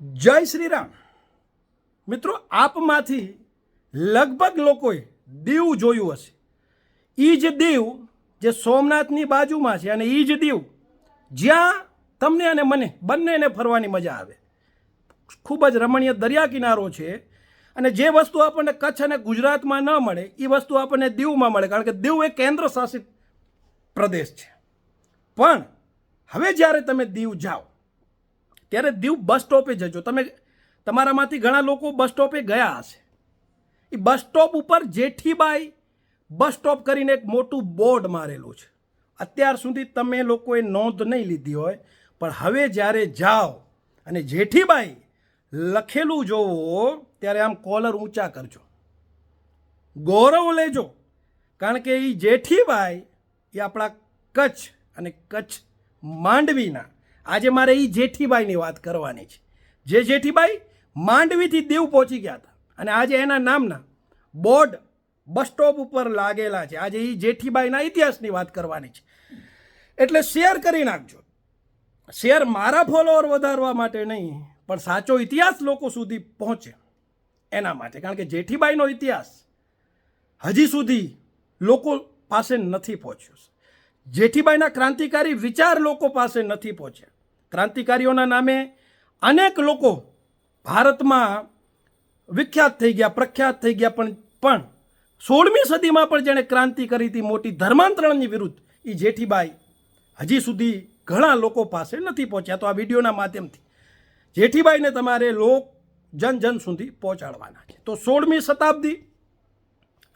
જય શ્રી રામ. મિત્રો, આપમાંથી લગભગ લોકોએ દીવ જોયું હશે. એ જ દીવ જે સોમનાથની બાજુમાં છે અને એ જ દીવ જ્યાં તમને અને મને બંનેને ફરવાની મજા આવે. ખૂબ જ રમણીય દરિયા કિનારો છે અને જે વસ્તુ આપણને કચ્છ અને ગુજરાતમાં ન મળે એ વસ્તુ આપણને દીવમાં મળે, કારણ કે દીવ એ કેન્દ્ર શાસિત પ્રદેશ છે. પણ હવે જ્યારે તમે દીવ જાઓ ત્યારે દીવ બસ સ્ટોપે જજો. તમે તમારામાંથી ઘણા લોકો બસ સ્ટોપે ગયા હશે. એ બસ સ્ટોપ ઉપર જેઠીબાઈ બસ સ્ટોપ કરીને એક મોટું બોર્ડ મારેલું છે. અત્યાર સુધી તમે લોકોએ નોંધ નહીં લીધી હોય, પણ હવે જ્યારે જાઓ અને જેઠીબાઈ લખેલું જોવો, ત્યારે આમ કોલર ઊંચા કરજો. ગૌરવ લેજો, કારણ કે એ જેઠીબાઈ એ આપણા કચ્છ અને કચ્છ માંડવીના આજે મારે એ જેઠીબાઈની વાત કરવાની છે. જે જેઠીબાઈ માંડવીથી દીવ પહોંચી ગયા હતા. અને આજે એના નામના બોર્ડ બસ સ્ટોપ ઉપર લાગેલા છે. આજે એ જેઠીબાઈના ઇતિહાસની વાત કરવાની છે. એટલે શેર કરી નાખજો. શેર મારા ફોલોઅર વધારવા માટે નહીં, પણ સાચો ઇતિહાસ લોકો સુધી પહોંચે એના માટે. કારણ કે જેઠીબાઈનો ઇતિહાસ હજી સુધી લોકો પાસે નથી પહોંચ્યો. જેઠીબાઈના ક્રાંતિકારી વિચાર લોકો પાસે નથી પહોંચ્યા. ક્રાંતિકારીઓના નામે અનેક લોકો ભારતમાં વિખ્યાત થઈ ગયા, પ્રખ્યાત થઈ ગયા, પણ પણ સોળમી સદીમાં પણ જેણે ક્રાંતિ કરી હતી, મોટી ધર્માંતરણની વિરુદ્ધ એ જેઠીબાઈ હજી સુધી ઘણા લોકો પાસે નથી પહોંચ્યા. તો આ વિડીયોના માધ્યમથી જેઠીબાઈને તમારે લોક જન જન સુધી પહોંચાડવાના છે. તો સોળમી શતાબ્દી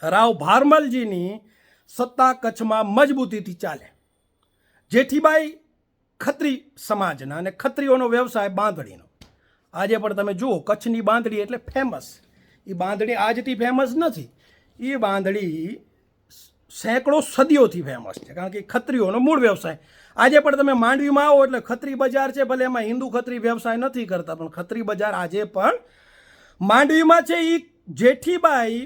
રાવ ભારમલજીની સત્તા કચ્છમાં મજબૂતીથી ચાલે. જેઠીબાઈ ખત્રી સમાજના અને ખત્રીઓનો વ્યવસાય બાંધણીનો. આજે પણ તમે જુઓ, કચ્છની બાંધણી એટલે ફેમસ એ બાંધણી આજથી ફેમસ નથી. એ બાંધણી સેંકડો સદીઓથી ફેમસ છે, કારણ કે ખત્રીઓનો મૂળ વ્યવસાય. આજે પણ તમે માંડવીમાં આવો એટલે ખત્રી બજાર છે, ભલે એમાં હિન્દુ ખત્રી વ્યવસાય નથી કરતા, પણ ખત્રી બજાર આજે પણ માંડવીમાં છે. એ જેઠીબાઈ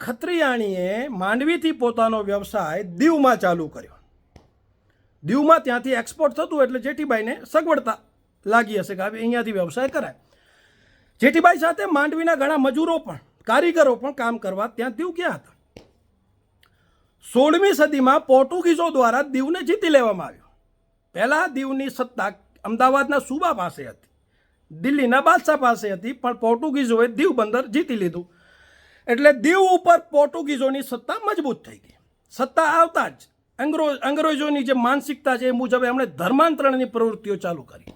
ખત્રિયાણીએ માંડવીથી પોતાનો વ્યવસાય દીવમાં ચાલુ કર્યો. દીવમાં ત્યાંથી એક્સપોર્ટ થતું એટલે જેઠીબાઈને સગવડતા લાગી હશે કે હવે અહીંયાથી વ્યવસાય કરાય. જેઠીબાઈ સાથે માંડવીના ઘણા મજૂરો પણ, કારીગરો પણ કામ કરવા ત્યાં દીવ ગયા હતા. સોળમી સદીમાં પોર્ટુગીઝો દ્વારા દીવને જીતી લેવામાં આવ્યો. પહેલાં દીવની સત્તા અમદાવાદના સુબા પાસે હતી. દિલ્હીના બાદશાહ પાસે હતી, પણ પોર્ટુગીઝોએ દીવ બંદર જીતી લીધું. એટલે દીવ ઉપર પોર્ટુગીઝોની સત્તા મજબૂત થઈ ગઈ. સત્તા આવતા જ અંગ્રો, અંગ્રેજોની જે માનસિકતા છે એ મુજબ એમણે ધર્માંતરણની પ્રવૃત્તિઓ ચાલુ કરી.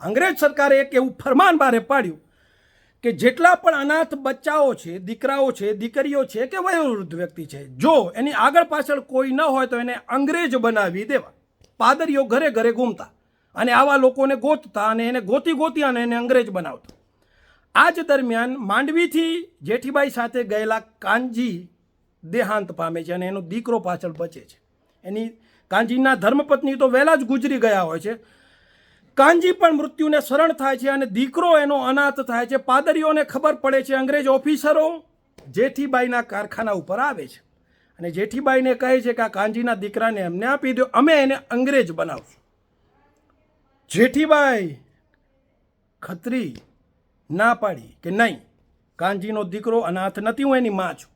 અંગ્રેજ સરકારે એક એવું ફરમાન બહાર પાડ્યું કે જેટલા પણ અનાથ બચ્ચાઓ છે, દીકરાઓ છે, દીકરીઓ છે કે વયોવૃદ્ધ વ્યક્તિ છે, જો એની આગળ પાછળ કોઈ ન હોય તો એને અંગ્રેજ બનાવી દેવા. પાદરીઓ ઘરે ઘરે ઘૂમતા અને આવા લોકોને ગોતતા અને એને ગોતી ગોતી અને એને અંગ્રેજ બનાવતા. આ જ દરમિયાન માંડવીથી જેઠીબાઈ સાથે ગયેલા કાનજી દેહાંત પામે છે અને એનો દીકરો પાછળ બચે છે. એની કાંજીના ધર્મપત્ની તો વહેલા જ ગુજરી ગયા હોય છે. કાંજી પણ મૃત્યુને શરણ થાય છે અને દીકરો એનો અનાથ થાય છે. પાદરીઓને ખબર પડે છે અંગ્રેજ ઓફિસરો જેઠીબાઈના કારખાના ઉપર આવે છે. અને જેઠીબાઈને કહે છે કે આ કાંજીના દીકરાને એમને આપી દો, અમે એને અંગ્રેજ બનાવશું. જેઠીબાઈ ખત્રી ના પાડી કે નહીં કાંજીનો દીકરો અનાથ નથી, હું એની માં છું.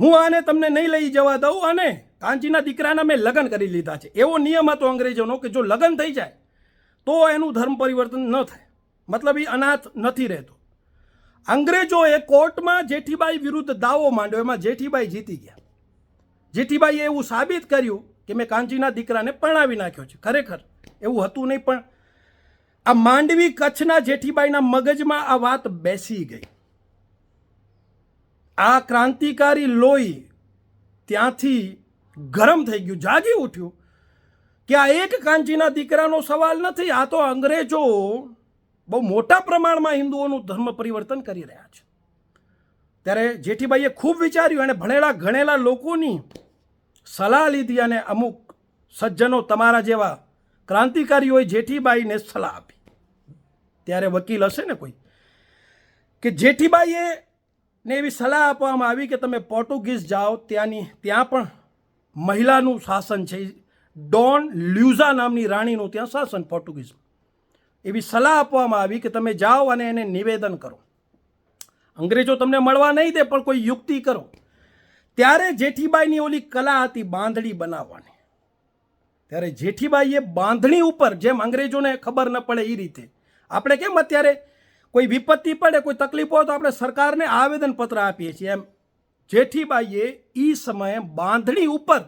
હું આને તમને નહીં લઈ જવા દઉં અને કાંચીના દીકરાના મેં લગ્ન કરી લીધા છે. એવો નિયમ હતો અંગ્રેજોનો કે જો લગ્ન થઈ જાય, તો એનું ધર્મ પરિવર્તન ન થાય. મતલબ એ અનાથ નથી રહેતો. અંગ્રેજોએ કોર્ટમાં જેઠીબાઈ વિરુદ્ધ દાવો માંડ્યો. એમાં જેઠીબાઈ જીતી ગયા. જેઠીબાઈએ એવું સાબિત કર્યું કે મેં કાંચીના દીકરાને પરણાવી નાખ્યો છે. ખરેખર એવું હતું નહીં, પણ આ માંડવી કચ્છના જેઠીબાઈના મગજમાં આ વાત બેસી ગઈ. આ ક્રાંતિકારી લોહી ત્યાંથી ગરમ થઈ ગયું, જાગી ઉઠ્યું. કે આ એક કાંચીના દીકરાનો સવાલ નથી, આ તો અંગ્રેજો બહુ મોટા પ્રમાણમાં હિન્દુઓનું ધર્મ પરિવર્તન કરી રહ્યા છે. ત્યારે જેઠીબાઈએ ખૂબ વિચાર્યું અને ભણેલા ગણેલા લોકોની સલાહ લીધી અને અમુક સજ્જનો તમારા જેવા ક્રાંતિકારીઓએ જેઠીબાઈને સલાહ આપી. ત્યારે વકીલ હશે ને કોઈ? કે જેઠીબાઈએ ને એવી સલાહ આપવામાં આવી કે તમે પોર્ટુગીઝ જાઓ, ત્યાંની, ત્યાં પણ મહિલાનું શાસન છે. ડોન લ્યુઝા નામની રાણીનું ત્યાં શાસન પોર્ટુગીઝ એવી સલાહ આપવામાં આવી કે તમે જાઓ અને એને નિવેદન કરો. અંગ્રેજો તમને મળવા નહીં દે, પણ કોઈ યુક્તિ કરો. ત્યારે જેઠીબાઈની ઓલી કલા હતી બાંધણી બનાવવાની. ત્યારે જેઠીબાઈએ બાંધણી ઉપર, જેમ અંગ્રેજોને ખબર ન પડે એ રીતે, આપણે કેમ અત્યારે કોઈ વિપત્તિ પડે, કોઈ તકલીફ હોય તો આપણે સરકારને આવેદનપત્ર આપીએ છીએ. એમ જેઠીબાઈએ એ સમયે બાંધણી ઉપર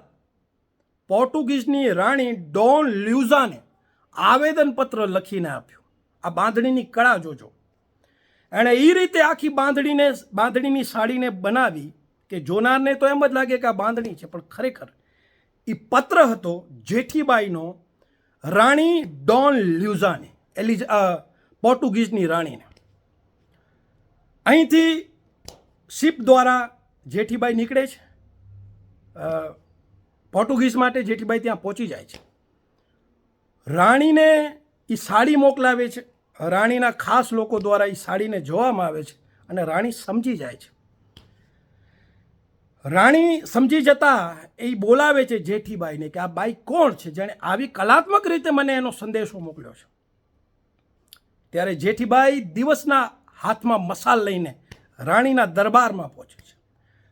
પોર્ટુગીઝની રાણી ડોન લ્યુઝાને આવેદનપત્ર લખીને આપ્યું. આ બાંધણીની કળા જોજો. એણે એ રીતે આખી બાંધણીને, બાંધણીની સાડીને બનાવી કે જોનારને તો એમ જ લાગે કે આ બાંધણી છે, પણ ખરેખર એ પત્ર હતો જેઠીબાઈનો રાણી ડોન લ્યુઝાને, એલિઝ પોર્ટુગીઝની રાણીને. અહીંથી શિપ દ્વારા જેઠીબાઈ નીકળે છે. પોર્ટુગીઝ માટે જેઠીબાઈ ત્યાં પહોંચી જાય છે. રાણીને એ સાડી મોકલાવે છે. રાણીના ખાસ લોકો દ્વારા એ સાડીને જોવામાં આવે છે અને રાણી સમજી જાય છે. રાણી સમજી જતા એ બોલાવે છે જેઠીબાઈને કે આ બાઈ કોણ છે? જેણે આવી કલાત્મક રીતે મને એનો સંદેશો મોકલ્યો છે. ત્યારે જેઠીબાઈ દિવસના હાથમાં મસાલ લઈને રાણીના દરબારમાં પહોંચે છે.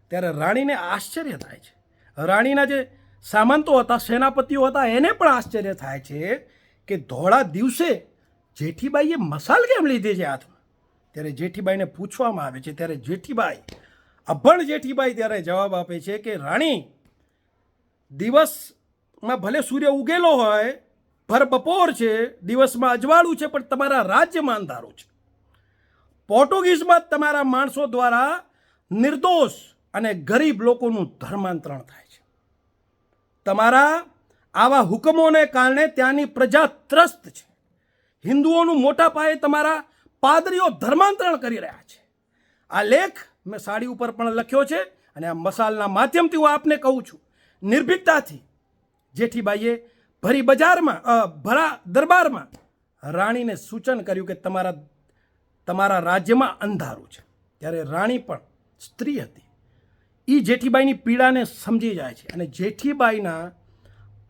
ત્યારે રાણીને આશ્ચર્ય થાય છે. રાણીના જે સામંતો હતા, સેનાપતિઓ હતા, એને પણ આશ્ચર્ય થાય છે કે ધોળા દિવસે જેઠીબાઈએ મસાલ કેમ લીધી છે હાથમાં? ત્યારે જેઠીબાઈને પૂછવામાં આવે છે. ત્યારે જેઠીબાઈ, અભણ જેઠીબાઈ ત્યારે જવાબ આપે છે કે, રાણી, દિવસમાં ભલે સૂર્ય ઉગેલો હોય, ભર બપોર છે, દિવસમાં અજવાળું છે, પણ તમારા રાજ્યમાં અંધારું છે. પોર્ટુગીઝમાં તમારા માણસો દ્વારા નિર્દોષ અને ગરીબ લોકોનું ધર્માંતરણ થાય છે. તમારા આવા હુકમોને કારણે ત્યાંની પ્રજા ત્રસ્ત છે. હિન્દુઓનું મોટા પાયે તમારા પાદરીઓ ધર્માંતરણ કરી રહ્યા છે. આ લેખ મેં સાડી ઉપર પણ લખ્યો છે અને આ મસાલના માધ્યમથી હું આપને કહું છું. નિર્ભીકતાથી જેઠીબાઈએ ભરી બજારમાં ભરા દરબારમાં રાણીને સૂચન કર્યું કે તમારા તમારા રાજ્યમાં અંધારું છે. ત્યારે રાણી પણ સ્ત્રી હતી. એ જેઠીબાઈની પીડાને સમજી જાય છે અને જેઠીબાઈના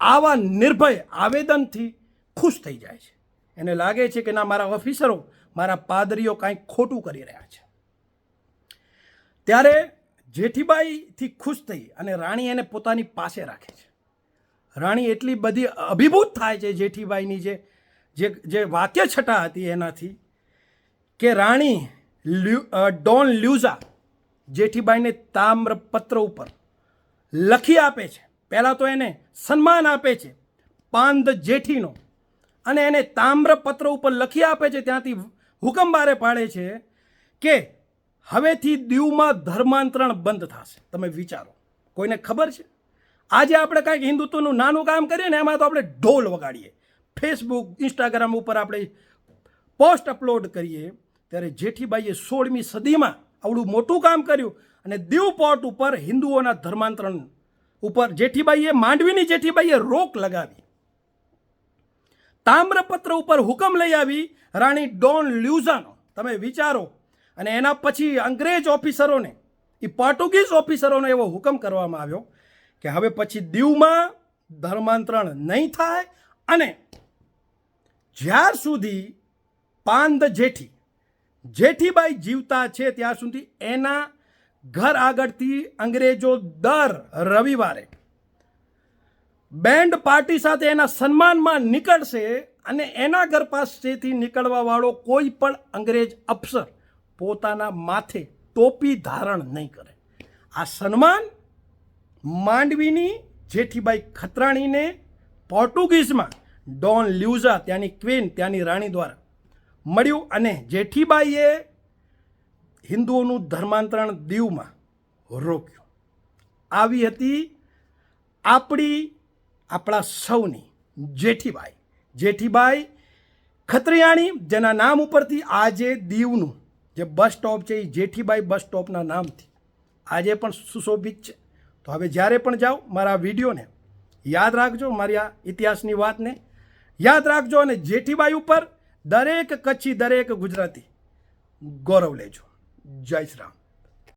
આવા નિર્ભય આવેદનથી ખુશ થઈ જાય છે. એને લાગે છે કે ના, મારા ઓફિસરો મારા પાદરીઓ કાંઈક ખોટું કરી રહ્યા છે. ત્યારે જેઠીબાઈથી ખુશ થઈ અને રાણી એને પોતાની પાસે રાખે છે. રાણી એટલી બધી અભિભૂત થાય છે જેઠીબાઈની જે જે વાક્ય છટા હતી એનાથી કે રાણી ડોન લ્યુઝા જેઠીબાઈને તામ્રપત્ર ઉપર લખી આપે છે. પહેલાં તો એને સન્માન આપે છે પાંદ જેઠીનો અને એને તામ્રપત્ર ઉપર લખી આપે છે. ત્યાંથી હુકમ બારે પાડે છે કે હવેથી દીવમાં ધર્માંતરણ બંધ થશે. તમે વિચારો. કોઈને ખબર છે? આજે આપણે કાંઈક હિન્દુત્વનું નાનું કામ કરીએ ને એમાં તો આપણે ઢોલ વગાડીએ. ફેસબુક ઇન્સ્ટાગ્રામ ઉપર આપણે પોસ્ટ અપલોડ કરીએ. ત્યારે જેઠીબાઈએ સોળમી સદીમાં આવડું મોટું કામ કર્યું અને દીવ પોર્ટ ઉપર હિન્દુઓના ધર્માંતરણ ઉપર જેઠીબાઈએ, માંડવીની જેઠીબાઈએ રોક લગાવી. તામ્રપત્ર ઉપર હુકમ લઈ આવી રાણી ડોન લ્યુઝાનો. તમે વિચારો, અને એના પછી અંગ્રેજ ઓફિસરોને એ પોર્ટુગીઝ ઓફિસરોને એવો હુકમ કરવામાં આવ્યો કે હવે પછી દીવમાં ધર્માંતરણ નહીં થાય અને જ્યાર સુધી પાંદ જેઠી જેઠીબાઈ જીવતા છે ત્યાં સુધી એના ઘર આગળથી અંગ્રેજો દર રવિવારે બેન્ડ પાર્ટી સાથે એના સન્માનમાં નીકળશે અને એના ઘર પાસેથી નીકળવા વાળો કોઈ પણ અંગ્રેજ અફસર પોતાના માથે ટોપી ધારણ નહીં કરે. આ સન્માન માંડવીની જેઠીબાઈ ખત્રાણીને પોર્ટુગીઝમાં ડોન લ્યુઝા, ત્યાંની ક્વીન, ત્યાંની રાણી દ્વારા મળ્યું અને જેઠીબાઈએ હિન્દુઓનું ધર્માંતરણ દીવમાં રોક્યું. આવી હતી આપણી, આપણા સૌની જેઠીબાઈ. જેઠીબાઈ ખત્રિયાણી, જેના નામ ઉપરથી આજે દીવનું જે બસ સ્ટોપ છે, એ જેઠીબાઈ બસ સ્ટોપના નામથી આજે પણ સુશોભિત છે. તો હવે જ્યારે પણ જાઓ મારા વિડીયોને યાદ રાખજો, મારી આ ઇતિહાસની વાતને યાદ રાખજો અને જેઠીબાઈ ઉપર દરેક કચ્છી દરેક ગુજરાતી. ગૌરવ લેજો. જય શ્રી રામ.